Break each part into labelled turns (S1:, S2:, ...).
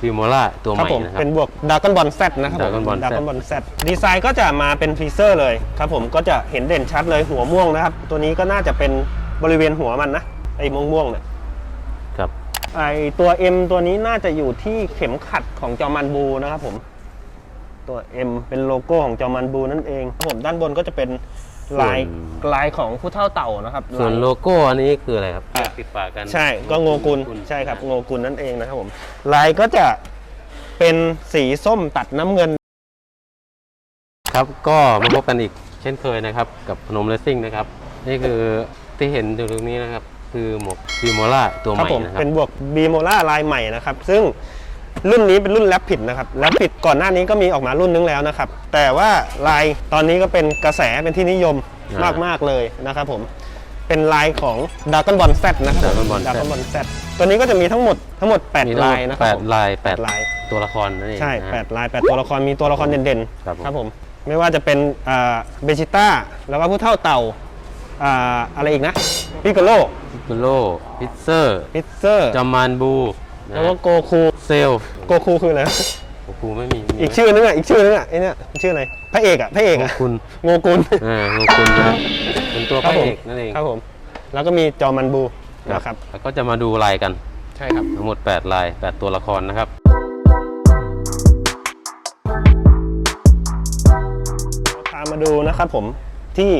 S1: ฟิโมล่าตัวให
S2: ครับ
S1: ม่
S2: ผม
S1: นะครับ
S2: เป็นบวกดากอนบอลแซนะครับผม
S1: Dragon Ball Z
S2: ดากอนบอลแซดีไซน์ก็จะมาเป็นฟรีเซอร์เลยครับผมก็จะเห็นเด่นชัดเลยหัวม่วงนะครับ ตัวนี้ก็น่าจะเป็นบริเวณหัวมันนะ ไอ้ม่วงม่วงๆเนี่ย
S1: ครับ
S2: ไอตัว M ตัวนี้น่าจะอยู่ที่เข็มขัดของจอมันบูนะครับผม ตัว M เป็นโลโก้ของจอมันบูนั่นเองครับผมด้านบนก็จะเป็นลาย
S1: ส่วน
S2: ลายของผู้เท่าเต่านะครับ
S1: ส่วน
S2: ลาย
S1: โลโก้อันนี้คืออะไรครับ
S2: อะ
S1: ติดปากกัน
S2: ใช่ก็โงกุลใช่ครับโงกุลนั่นเองนะครับผมลายก็จะเป็นสีส้มตัดน้ำเงิน
S1: ครับก็มาพบกันอีกเช่นเคยนะครับ กับพนมเลสซิ่งนะครับ นี่คือที่เห็นอยู่ตรงนี้นะครับ คือหมวกฟิโมล่าตัวให
S2: ครับ
S1: ม่
S2: ผม
S1: นะครับ
S2: เป็นบวกบีโมล่าลายใหม่นะครับ ซึ่งรุ่นนี้เป็นรุ่นแรปผิดนะครับแรปผิดก่อนหน้านี้ก็มีออกมารุ่นนึงแล้วนะครับ แต่ว่าลายตอนนี้ก็เป็นกระแสเป็นที่นิยม
S1: อ่าม
S2: มากๆเลยนะครับผม เป็นลายของดากอนบอลแซนะครับ
S1: Dragon Ball Z
S2: ดากอนบอลแซตัวนี้ก็จะมีทั้งหมดทั้งหมด
S1: มี
S2: 8ลายนะค
S1: แป
S2: รับ
S1: ด
S2: ผม
S1: ลายแปด
S2: ลาย
S1: ตัวละครนั่นเอง
S2: ใช่
S1: นะฮะ
S2: 8ลาย8ตัวละครมีตัวละครเด่น
S1: ครับผม
S2: ๆครับผมไม่ว่าจะเป็นเบจิต้า แล้วก็ผู้เท่าเต่าอ่าอะไรอีกนะพิกโล
S1: พิโลพิเซอร์
S2: พิเซอร์
S1: จอมมานบูนะ
S2: แล้วก็โกคู
S1: เซล
S2: โกคูคืออะไร
S1: โอ้โหไม่มีมี
S2: อีกชื่อนึงอะอีกชื่อนึงอะไอเนี่ยชื่ออะไรพระเอกอะพระเอกอะ
S1: คุณ
S2: โงกุล
S1: อ่าโงคุณนะเป็นตัวพระ
S2: ผม
S1: เอกนั่นเอง
S2: ครับผม แล้วก็มีจอมันบูนะครับ
S1: แล้วก็จะมาดูลายกัน
S2: ใช่ครับ
S1: ทั้งหมด 8 ลาย 8 ตัวละครนะครับ
S2: พามาดูนะครับผมที่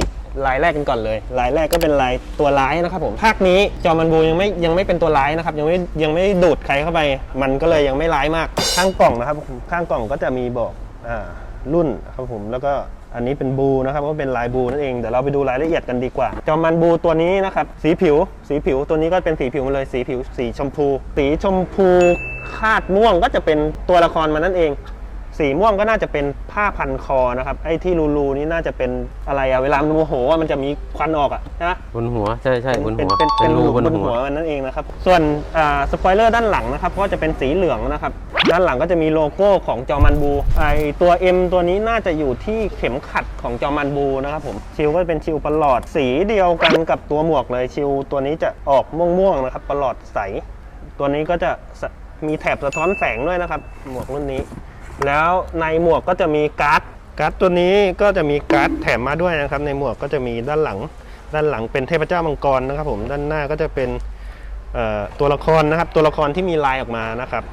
S2: ลายแรกกันก่อนเลยลายแรกก็เป็นลายตัวร้ายนะครับผมภาคนี้จอมันบูยังไม่ยังไม่เป็นตัวร้ายนะครับยังไม่ยังไม่ดูดใครเข้าไป มันก็เลยยังไม่ร้ายมากข้างกล่องนะครับข้างกล่องก็จะมีบอกอ่ารุ่นครับผมแล้วก็อันนี้เป็นบูนะครับก็เป็นลายบูนั่นเองเดี๋ยวเราไปดูรายละเอียดกันดีกว่า จอมันบูตัวนี้นะครับสีผิว สีผิวตัวนี้ก็เป็นสีผิวมาเลยสีผิว สีชมพู สีชมพูคาดม่วงก็จะเป็นตัวละครมันนั่นเอง สีม่วงก็น่าจะเป็นผ้าพันคอนะครับไอ้ที่รูๆนี่น่าจะเป็นอะไรอะเวลามันโมโหอะมันจะมีควันออกอะใช่ไหม
S1: บนหัวใช่ใช่บน
S2: เป็
S1: หั
S2: น
S1: ว
S2: เป็นเป็น
S1: รู
S2: รู
S1: บบน
S2: น
S1: หั
S2: หั
S1: ว
S2: วมันนั่นเองนะครับส่วนสปอยเลอร์ด้านหลังนะครับก็จะเป็นสีเหลืองนะครับด้านหลังก็จะมีโลโก้ของจอมันบูไอตัว M ตัวนี้น่าจะอยู่ที่เข็มขัดของจอมันบูนะครับผมชิลก็เป็นชิลประหลอดสีเดียวกันกับตัวหมวกเลยชิลตัวนี้จะออกม่วงๆนะครับประหลอดใส ตัวนี้ก็จะสะมีแถบสะท้อนแสงด้วยนะครับ หมวกรุ่นนี้ แล้วในหมวกก็จะมีการ์ดการ์ดตัวนี้ก็จะมีการ์ดแถมมาด้วยนะครับ ในหมวกก็จะมีด้านหลัง ด้านหลังเป็นเทพเจ้ามังกรนะครับผมด้านหน้าก็จะเป็นเอ่อตัวละครนะครับ ตัวละครที่มีลายออกมานะครับ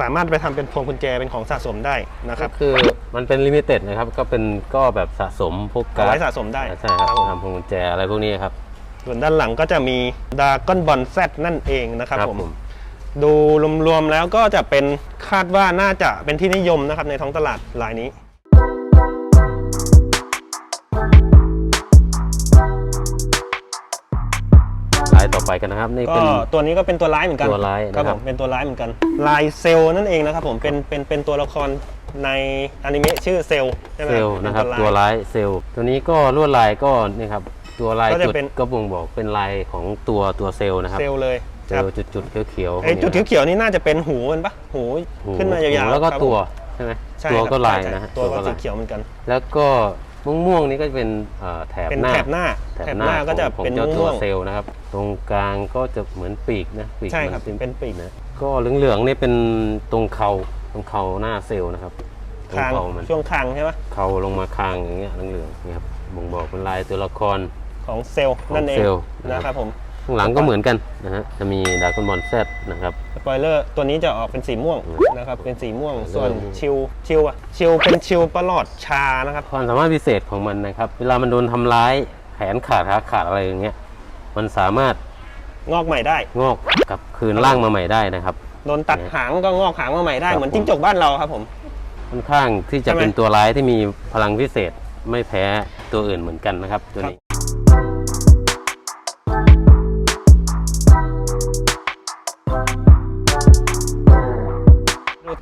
S2: สามารถไปทำเป็นพวงกุญแจเป็นของสะสมได้นะค
S1: ก็
S2: รับ
S1: คือมันเป็นลิมิเต็ดนะครับ ก็เป็นก็แบบสะสมพวก
S2: เอา
S1: การ์
S2: ไว้
S1: ด
S2: สะสมได้
S1: ใช่ครับ
S2: ผม
S1: ทำพวงกุญแจอะไรพวกนี้ครับ
S2: ส่วนด้านหลังก็จะมีดาก้อนบอลแซนั่นเองนะครับผม
S1: ผม
S2: ดูรวมๆแล้วก็จะเป็นคาดว่าน่าจะเป็นที่นิยมนะครับในท้องตลาดรายนี้
S1: ลายต่อไปกันนะครับนี่
S2: ก็
S1: เป็น
S2: ตัวนี้ก็เป็นตัวร้ายเหมือนกัน
S1: ตัวร้าย
S2: ครับ
S1: นะครับ
S2: ผมเป็นตัวร้ายเหมือนกันลายเซลล์นั่นเองนะครับผมเป็นเป็นเป็นตัวละครในอนิเมะชื่อเซลล์ใช่ไหม
S1: เซลล์
S2: เป็
S1: นะครับ
S2: ร้าย
S1: ตัวร้ายเซลล์ตัวนี้ก็ลวดลายก็นี่ครับตัวลาย
S2: ก็จะ
S1: จุด
S2: เป็น
S1: ก็บ่งบอกเป็นลายของตัวตัวเซลล์นะครับ
S2: เซลล์เลย
S1: เซ
S2: ค
S1: ล
S2: รับ
S1: ล์จุดๆเขียวๆ
S2: ไอ้จุด
S1: พวกนี้
S2: เขียวๆนี่น่าจะเป็นหูมันปะหู
S1: หู
S2: ขึ้นมายาวๆ
S1: แล้วก็
S2: ครับ
S1: ตัว
S2: ผม
S1: ใช่ไหม
S2: ใช่
S1: ตัว
S2: ครับ
S1: ก็ลาย
S2: ใช่
S1: นะฮะ
S2: ตัวก็สี
S1: ลาย
S2: เขียวเหมือนกัน
S1: แล้วก็ม่วงๆนี่ก็จะเป็นเอ่อแถบ
S2: เป็น
S1: หน้า
S2: แถบหน้า
S1: แถ
S2: แถ
S1: บบห
S2: ห
S1: น้า
S2: น้าก็จะ
S1: ของ
S2: เป็น
S1: เจ้าตัว
S2: ม่วง
S1: เซลล์นะครับ ตรงกลางก็จะเหมือนปีกนะปีก
S2: ใช่ครับ
S1: มั
S2: เป็นปีก
S1: นะก็เหลืองๆนี่เป็นตรงเขาตรงเขาหน้าเซลล์นะครับตรง
S2: คาง
S1: เขามัน
S2: ช่วงคางใช่ปะ
S1: เขาลงมาคางอย่างเงี้ยเหลืองๆนี่ครับบ่งบอกเป็นลายตัวละคร
S2: ของเซลล์นั่นเอง
S1: ของเซลล์
S2: นะครับผม
S1: ข้างหลังก็เหมือนกันนะฮะจะมีดากอนบอลแซดนะครับ
S2: สปอยเลอร์ตัวนี้จะออกเป็นสีม่วง
S1: อืม
S2: นะครับเป็นสีม่วง
S1: เริ่ม
S2: ส่วนชิลชิลอะชิลเป็นชิลประหลอดชานะครับ
S1: ความสามารถพิเศษของมันนะครับเวลามันโดนทำร้ายแขนขาดขาขาดอะไรอย่างเงี้ยมันสามารถ
S2: งอกใหม่ได้
S1: งอกกลับคืนร่างมาใหม่ได้นะครับ
S2: โดนตัดหางก็งอกหางมาใหม่ได้
S1: ครับ
S2: เหมือนจิ้งจกบ้านเราครับผม
S1: ค่อนข้างที่จะ
S2: ใช่ไหม
S1: เป็นตัวร้ายที่มีพลังพิเศษไม่แพ้ตัวอื่นเหมือนกันนะครับตัวนี้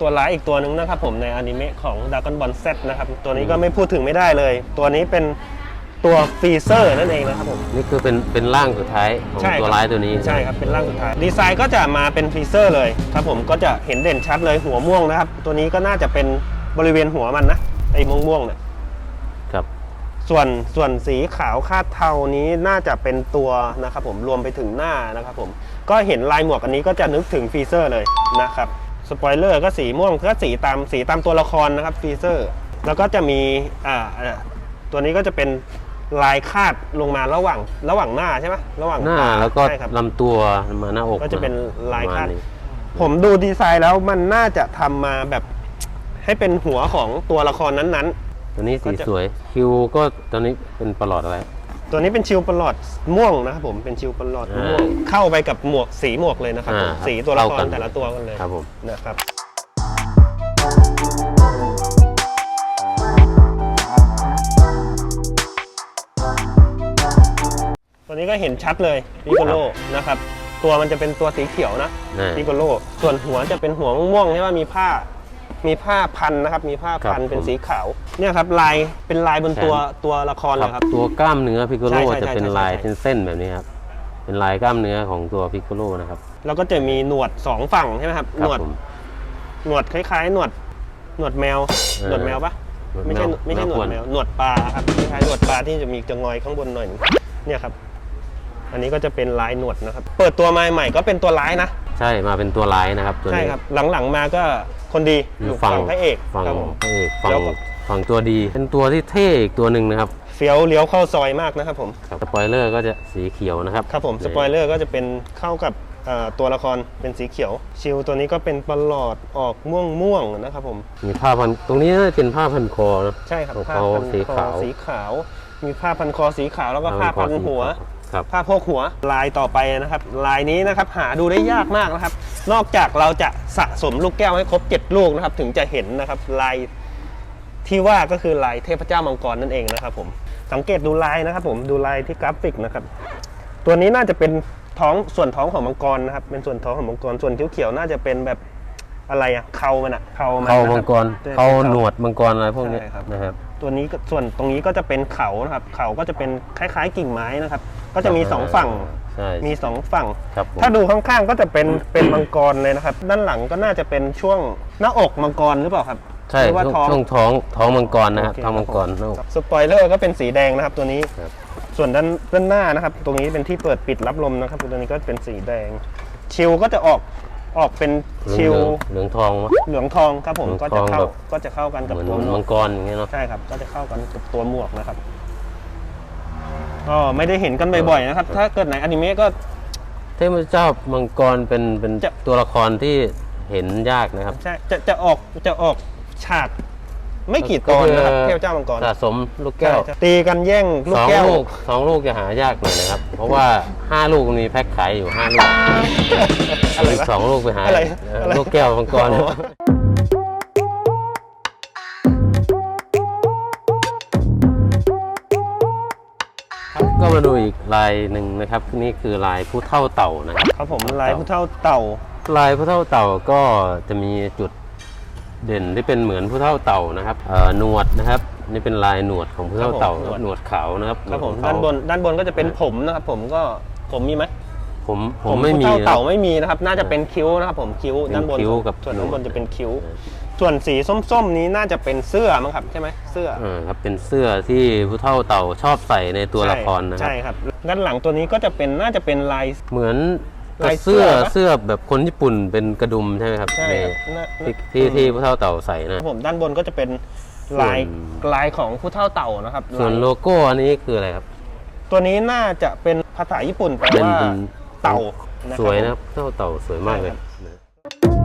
S2: ตัวร้ายอีกตัวหนึ่งนะครับผมในอนิเมะของ Dragon Ball Z นะครับตัวนี้ก็ไม่พูดถึงไม่ได้เลย ตัวนี้เป็นตัวฟรีเซอร์นั่นเองนะครับผม
S1: นี่คือเป็นเป็นร่างสุดท้ายของ
S2: ใช่ครับ
S1: ตัวร้ายตัวนี้
S2: ใช่ครับเป็นร่างสุดท้ายดีไซน์ก็จะมาเป็นฟรีเซอร์เลยครับผมก็จะเห็นเด่นชัดเลยหัวม่วงนะครับ ตัวนี้ก็น่าจะเป็นบริเวณหัวมันนะไอ้ม่วงม่วงๆเนี่ย
S1: ครับ
S2: ส่วนส่วนสีขาวคาดเทานี้น่าจะเป็นตัวนะครับผมรวมไปถึงหน้านะครับผมก็เห็นลายหมวกอันนี้ก็จะนึกถึงฟรีเซอร์เลยนะครับ สปอยเลอร์ก็สีม่วงก็สีตามสีตามตัวละครนะครับฟีเซอร์แล้วก็จะมีอ่าอ่าตัวนี้ก็จะเป็นลายคาดลงมาระหว่างระหว่างหน้าใช่ไหมระหว่าง
S1: หน้า
S2: ต
S1: แล้วก็
S2: ใช่ครับ
S1: ลำตัวมาหน้าอก
S2: ก็จะเป็นลาย
S1: ประม
S2: คาด
S1: ณนี้
S2: ผมดูดีไซน์แล้วมันน่าจะทำมาแบบให้เป็นหัวของตัวละครนั้น
S1: ตัวนี้สี
S2: ก็จะ
S1: สวยคิวก็ตัวนี้เป็นประหลอดอะไร
S2: ๆ ตัวนี้เป็นชิลประหลอดม่วงนะครับผมเป็นชิลประหลอด
S1: อ่า
S2: ม่วงเข้าไปกับหมวกสีหมวกเลยนะครับผม
S1: อ่า
S2: สีตัวละค
S1: เข้ารกัน
S2: แต่ละตัวกันเลย
S1: ครับผม
S2: นะครับตัวนี้ก็เห็นชัดเลยพิโกโลนะครับ ตัวมันจะเป็นตัวสีเขียวนะ
S1: อ่า
S2: พิโกโลส่วนหัวจะเป็นหัวม่วงๆใช่ไหมมีผ้า มีผ้าพันนะครับ มีผ้าพัน
S1: ครับ
S2: เป็น
S1: ผม
S2: สีขาวเนี่ยครับลายเป็นลายบนตัว
S1: แขน
S2: ตัวละครเลยครับ
S1: ตัวกล้ามเนื้อพิกโก
S2: ใช่
S1: โล
S2: ใช่
S1: จะเป็น
S2: ใช่ใช่
S1: ลาย
S2: ใช่
S1: เป็นเส้นแบบนี้ครับ เป็นลายกล้ามเนื้อของตัวพิกโกโลนะครับ
S2: แล้วก็จะมีหนวดสองฝั่งใช่ไหมครับ
S1: ค
S2: ห
S1: รั
S2: นวด
S1: ผม
S2: หนวดคล้ายๆหนวดหนวดแมว
S1: เออ
S2: หนวดแมวปะ
S1: หนวด
S2: ไม่ใช่
S1: แมว
S2: ไม่ใช่หนวด
S1: แมว
S2: แมวหนวดปลาครับคล้ายๆหนวดปลาที่จะมีจะงอยข้างบนหน่อยหนึ่งเนี่ยครับ อันนี้ก็จะเป็นลายหนวดนะครับ เปิดตัวมาใหม่ก็เป็นตัวร้ายนะ
S1: ใช่มาเป็นตัวลายนะครับตัว
S2: ใช่
S1: นี้
S2: ครับหลังๆมาก็คนดีอยู่
S1: ฝั่ง
S2: ฝั่งพระเอก
S1: ฝั่ง
S2: ครับผม
S1: พระเอกฝั่
S2: แล้
S1: ง
S2: วก็
S1: ฝั่งตัวดี เป็นตัวที่เท่อีกตัวหนึ่งนะครับ
S2: เฟี้ยวเลี้ยวเข้าซอยมากนะครับผม
S1: ครับสปอยเลอร์ก็จะสีเขียวนะครับ
S2: ครับผมสปอยเลอร์ก็จะเป็นเข้ากับเอ่อตัวละครเป็นสีเขียว ชิลตัวนี้ก็เป็นประหลอดออกม่วงม่วงๆนะครับผม
S1: มีผ้าพันตรงนี้น่าจะเป็นผ้าพันคอนะ
S2: ใช่ครับ
S1: ของ
S2: ผ้า
S1: เขา
S2: พัน
S1: สี
S2: คอ
S1: ขาว
S2: สีขาว มีผ้าพันคอสีขาวแล้วก็ผ้าพันหัว
S1: ครับ
S2: ผ้าโพกหัวลายต่อไปนะครับ ลายนี้นะครับหาดูได้ยากมากนะครับ นอกจากเราจะสะสมลูกแก้วให้ครบ 7 ลูกนะครับ ถึงจะเห็นนะครับลายที่ว่าก็คือลายเทพเจ้ามังกรนั่นเองนะครับ ผมสังเกตดูลายนะครับ ผมดูลายที่กราฟิกนะครับ ตัวนี้น่าจะเป็นท้องส่วนท้องของมังกรนะครับ เป็นส่วนท้องของมังกรส่วนเขียวๆน่าจะเป็นแบบอะไรอะเขามันอะเขามัน
S1: เขา
S2: นะค
S1: มั
S2: รั
S1: ง
S2: บ
S1: กร
S2: ใช่
S1: เขา
S2: ป็
S1: หนวดมังกรอะไรพวกนี้
S2: ใช่ครับ
S1: นะครับ
S2: ตัวนี้ก็ส่วนตรงนี้ก็จะเป็นเขานะครับ เขาก็จะเป็นคล้ายๆกิ่งไม้นะครับ ก็จะมีสองฝั่ง
S1: ใช่
S2: มีสองฝั่ง
S1: ครับผม
S2: ถ้าดูข้างๆก็จะเป็นเป็นมังกรเลยนะครับ ด้านหลังก็น่าจะเป็นช่วงหน้าอกมังกรหรือเปล่าครับ
S1: ใช่
S2: หรือว่าท้อง
S1: ช่วงท้องท้องมังกรนะครับ
S2: โอเค
S1: ท้องมังกร
S2: ค
S1: โน่
S2: บสปอยเลอร์ก็เป็นสีแดงนะครับตัวนี้
S1: ครับ
S2: ส่วนด้านด้านหน้านะครับ ตรงนี้เป็นที่เปิดปิดรับลมนะครับ ตัวนี้ก็เป็นสีแดง ชิลก็จะออก ออกเป็น
S1: เหลื
S2: ชิ
S1: อง
S2: ล
S1: เหลืองทองมั้ย
S2: เหลืองทองครับผม
S1: เหลือง
S2: ก็จะ
S1: ทอง
S2: เข้า
S1: แบบ
S2: ก็จะเข้ากันกับ
S1: เหมือน
S2: ตัวหมว
S1: มั
S2: ก
S1: งกรอย่างเงี้ยเนาะ
S2: ใช่ครับ ก็จะเข้ากันกับตัวหมวกนะครับก็ไม่ได้เห็นกันบ่อยๆนะครับ ถ้าเกิดไหนอนิเมะก็
S1: เทพเจ้ามังกรเป็นเป็น
S2: จะ
S1: ตัวละครที่เห็นยากนะครับ
S2: ใช่จะจะออกจะออกฉาก ไม่กี่ตอนนะครับเทพเจ้ามังกร
S1: สะสมลูกแก้ว
S2: ใช่ตีกันแย่งลู
S1: ส
S2: ก
S1: อง
S2: แก้ว
S1: ลูกสองลูกจะหายากหน่อยนะครับ เพราะว่าห้าลูกมีแพ็คขายอยู่ห้าลูก
S2: อะไร
S1: อีก
S2: วะ
S1: สองลูกไปหา
S2: อะไร
S1: เอ่อ
S2: อะไร
S1: ลูกแก้วมังกร
S2: โอ้โห
S1: ครับก็มาดูอีกลายหนึ่งนะครับนี่คือลายผู้เท่าเต่านะครับ
S2: ครับผมลายผู้เท่าเต่า
S1: ลายผู้เท่าเต่าก็จะมีจุด เด่นที่เป็นเหมือนผู้เท่าเต่านะครับเอ่อหนวดนะครับ นี่เป็นลายหนวดของผู้เท่าเต่า
S2: ครับผม
S1: หนวดขาวนะครับ
S2: ครับผม
S1: หวข
S2: ด้าน
S1: ว
S2: บนด้านบนก็จะเป็นผมนะครับ ผมก็ผมมีไหม
S1: ผมผมไม่มี
S2: ผู้เท่า
S1: นะ
S2: เต่าไม่มีนะครับ น่าจะเป็นคิ้วนะครับ ผมคิ้ว
S1: เป็น
S2: ด้านบน
S1: คิ้วกับ
S2: ส่วนด้านบนจะเป็นคิ้ว
S1: เออ
S2: ส่วนสีส้มๆนี้น่าจะเป็นเสื้อมั้งครับใช่ไหมเสื้อ
S1: อ่าครับเป็นเสื้อที่ผู้เท่าเต่าชอบใส่ในตัวละครนะครับ
S2: ใช่ครับ ด้านหลังตัวนี้ก็จะเป็นน่าจะเป็นลาย
S1: เหมือน
S2: ลาย
S1: เสื้อ
S2: เสื้อปะ
S1: เสื้อแบบคนญี่ปุ่นเป็นกระดุมใช่ไหมครับ
S2: ใช่
S1: ใน
S2: ครับน่า
S1: ที่ที่ที่ผู้เท่าเต่าใส่นะ
S2: ผมด้านบนก็จะเป็นลาย
S1: ส่วน
S2: ลายของผู้เท่าเต่านะครับ
S1: ส่วน
S2: ลาย
S1: โลโก้อันนี้คืออะไรครับ
S2: ตัวนี้น่าจะเป็นภาษาญี่ปุ่นแปล
S1: เป็น
S2: ว่า
S1: เป็น
S2: เต่านะ
S1: สวย
S2: ผม
S1: นะครับเท่าเต่าสวยมากเลย
S2: ใช่ครับ
S1: นะ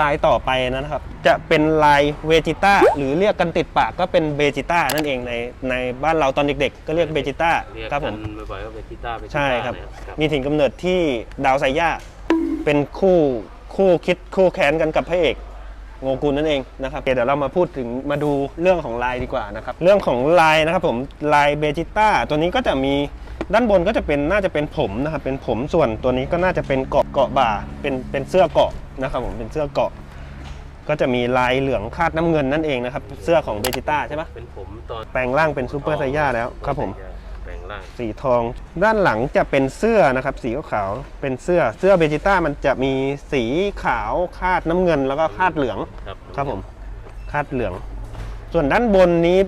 S2: ลายต่อไปนะครับ จะเป็นลายเวจิต้าหรือเรียกกันติดปากก็เป็นเบจิต้านั่นเองในในบ้านเราตอนเด็กๆ ก็เรียกเบจิต้า
S1: เรียก
S2: ครับผ
S1: กัน
S2: ม
S1: บ่อยๆก็เป็นกีตาร์เป็น
S2: ใช่ครับ
S1: นะครับ
S2: มีถิ่นกำเนิดที่ดาวไซย่าเป็นคู่คู่คิดคู่แค้นกันกับพระเอกโงกุลนั่นเองนะครับโอเคเดี๋ยวเรามาพูดถึงมาดูเรื่องของลายดีกว่านะครับเรื่องของลายนะครับผมลายเบจิต้าตัวนี้ก็จะมีด้านบนก็จะเป็นน่าจะเป็นผมนะครับเป็นผมส่วนตัวนี้ก็น่าจะเป็นเกาะเกาะบ่าเป็นเป็นเสื้อเกาะ นะครับผมเป็นเสื้อเกาะ ก็จะมีลายเหลืองคาดน้ำเงินนั่นเองนะครับ เสื้อของเบจิต้าใช่ปะ
S1: เป็นผมตอน
S2: แปลงร่างเป็นซูเปอร์ไซย่าแล้วครับผม
S1: แปลงร่าง
S2: สีทอง ด้านหลังจะเป็นเสื้อนะครับ สีขาวๆเป็นเสื้อเสื้อเบจิต้ามันจะมีสีขาวคาดน้ำเงินแล้วก็คาดเหลือง
S1: ครับ
S2: ครับผม คาดเหลือง ส่วนด้านบนนี้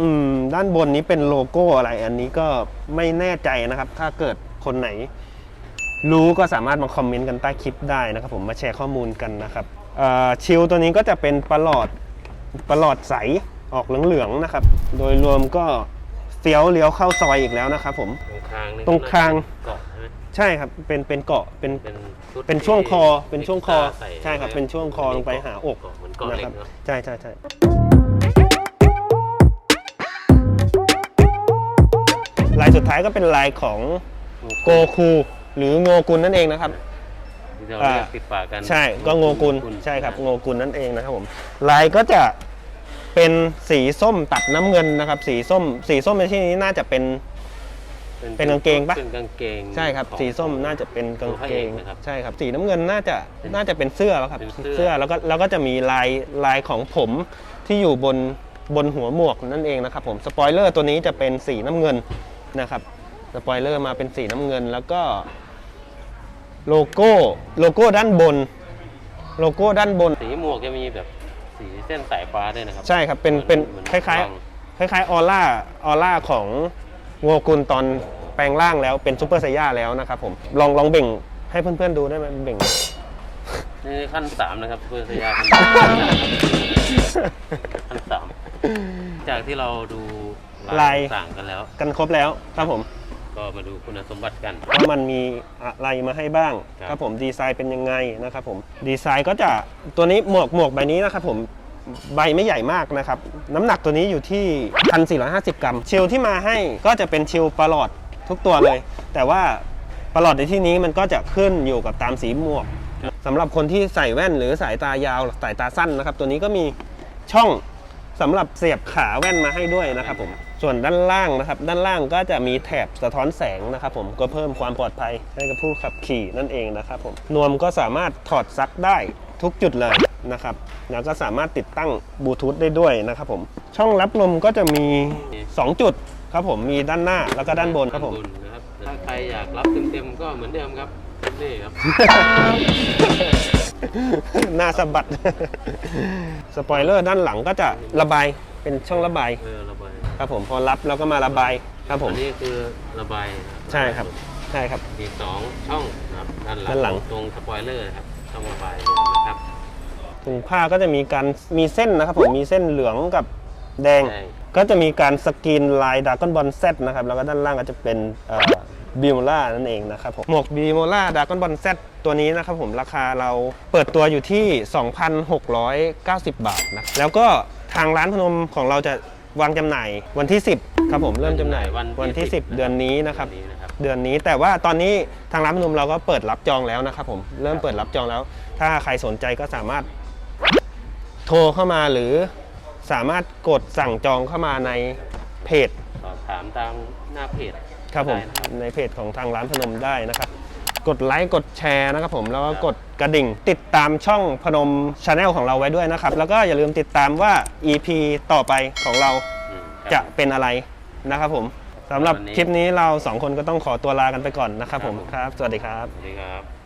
S2: อืม ด้านบนนี้เป็นโลโก้อะไร อันนี้ก็ไม่แน่ใจนะครับ ถ้าเกิดคนไหน รู้ก็สามารถมาคอมเมนต์กันใต้คลิปได้นะครับผมมาแชร์ข้อมูลกันนะครับเอ่อชิลตัวนี้ก็จะเป็นประหลอดประหลอดใสออกเหลืองๆนะครับ โดยรวมก็เฟี้ยวเลี้ยวเข้าซอยอีกแล้วนะครับผม
S1: ตรงคางนี่
S2: ตรงคาง
S1: เกาะใช่ไหม
S2: ใช่ครับเป็นเป็นเกาะเป็น
S1: เป็นชุด
S2: เป็นช่วงคอ
S1: ที่
S2: เป็นช่วงคอ
S1: ใส่
S2: ใช่ครับเป็นช่วงคอลงไปหาอก
S1: เกาะเหมือนเกาะ
S2: นะ
S1: เหล็
S2: ครั
S1: ก
S2: บ
S1: เนาะ
S2: ใช่ใช่ใช่ลายสุดท้ายก็เป็นลายของโกคู หรือโงกุลนั่นเองนะครับ
S1: ที่เราเรียกติดปากกัน
S2: ใช่ก็โงกุลใช่ครับโงกุลนั่นเองนะครับผมลายก็จะเป็นสีส้มตัดน้ำเงินนะครับ สีส้ม สีส้มในที่นี้น่าจะเป็นเป็นกางเกงปะ
S1: เป็นกางเกง
S2: ใช่ครับ
S1: ของ
S2: สีส้มน่าจะเป็นกางเกง
S1: ตัวพระเอกนะครับ
S2: ใช่ครับ สีน้ำเงินน่าจะน่าจะเป็นเสื้อปะครับ
S1: เป็นเสื้อ
S2: เสื้อแล้วก็แล้วก็จะมีลายลายของผมที่อยู่บนบนหัวหมวกนั่นเองนะครับผมสปอยเลอร์ตัวนี้จะเป็นสีน้ำเงินนะครับสปอยเลอร์มาเป็นสีน้ำเงินแล้วก็ โลโก้โลโก้ด้านบน โลโก้ด้านบน
S1: สีหมวกจะมีแบบสีเส้นสายฟ้าด้วยนะครับ
S2: ใช่ครับเป็นเป็น
S1: หมือ
S2: คล้าย
S1: ลอง
S2: ๆคล้ายๆออร่าออร่าของโงกุลตอนแปลงร่างแล้วเป็นซูเปอร์ไซย่าแล้วนะครับผมลองลองเบ่งให้เพื่อนๆดูได้ไหมเบ่ง
S1: นี่ขั้นสามนะครับเพื่อสยาขั้นขั้นสามจากที่เราดู
S2: ลาย
S1: ต่างกันแล้ว
S2: กันครบแล้วครับผม
S1: ก็มาดูคุณสมบัติกัน
S2: ว่ามันมีอะไรมาให้บ้าง
S1: ครับ
S2: ครับผมดีไซน์เป็นยังไงนะครับผมดีไซน์ก็จะตัวนี้หมวกหมวกใบนี้นะครับผมใบไม่ใหญ่มากนะครับ น้ำหนักตัวนี้อยู่ที่ 1,450 กรัมชิลที่มาให้ก็จะเป็นชิลประหลอดทุกตัวเลย แต่ว่าประหลอดในที่นี้มันก็จะขึ้นอยู่กับตามสีหมวกสำหรับคนที่ใส่แว่นหรือสายตายาวสายตาสั้นนะครับ ตัวนี้ก็มีช่องสำหรับเสียบขาแว่นมาให้ด้วยนะครับผม ส่วนด้านล่างนะครับ ด้านล่างก็จะมีแถบสะท้อนแสงนะครับผมก็เพิ่มความปลอดภัยให้กับผู้ขับขี่นั่นเองนะครับผมนวมก็สามารถถอดซักได้ทุกจุดเลยนะครับแล้วก็สามารถติดตั้งบลูทูธได้ด้วยนะครับผมช่องรับลมก็จะมี 2 จุดครับผมมีด้านหน้าแล้วก็ด้านบนครับผม
S1: ด้านบนนะครับถ้าใครอยากรับเต็มๆก็เหมือนเดิมครับนี่ครับ
S2: หน้าสะบัดสปอยเลอร์ด้านหลังก็จะระบายเป็นช่องระบาย
S1: เออระบาย
S2: ครับผมพอรับแล้วก็มาระบายครับผม
S1: อันนี้คือระบายนะ
S2: ใช่ครับ ใช่ครับ
S1: มีสองช่องนะครับด้านหลัง
S2: ด้านหลัง
S1: ตรงสปอยเลอร์นะครับช่องระบายลงนะครับ
S2: ถุงผ้าก็จะมีการมีเส้นนะครับผมมีเส้นเหลืองกับแดง
S1: ใช่
S2: ก็จะมีการสกรีนลายดากอนบอลเซตนะครับแล้วก็ด้านล่างก็จะเป็นบิโมล่านั่นเองนะครับผมหมวกบิโมล่าดากอนบอลเซตตัวนี้นะครับผมราคาเราเปิดตัวอยู่ที่ 2,690 บาทนะแล้วก็ทางร้านพนมของเราจะ วางจำหน่ายวันที่ 10 ครับผมเริ่มจำหน่าย
S1: วันที่
S2: วันที่
S1: 10
S2: 10เดือนนี้นะครับ
S1: เดือนนี้นะครับ
S2: เดือนนี้แต่ว่าตอนนี้ทางร้านพนมเราก็เปิดรับจองแล้วนะครับผมเริ่มเปิดรับจองแล้ว ถ้าใครสนใจก็สามารถโทรเข้ามาหรือสามารถกดสั่งจองเข้ามาในเพจ
S1: สอบถามตามหน้าเพจ
S2: ครับผม
S1: ได้นะครับ
S2: ในเพจของทางร้านพนมได้นะครับ กดไลค์กดแชร์นะครับผมแล้วก็กดกระดิ่ง ติดตามช่องพนมชาแนลของเราไว้ด้วยนะครับ แล้วก็อย่าลืมติดตามว่า EP ต่อไปของเรา
S1: อืมครับ
S2: จะเป็นอะไรนะครับผมสำหรับ
S1: วันนี้
S2: คลิปนี้เราสองคนก็ต้องขอตัวลากันไปก่อนนะครับผม
S1: ครับผม
S2: ครับสวัสดีครับ
S1: สวัสดีครับ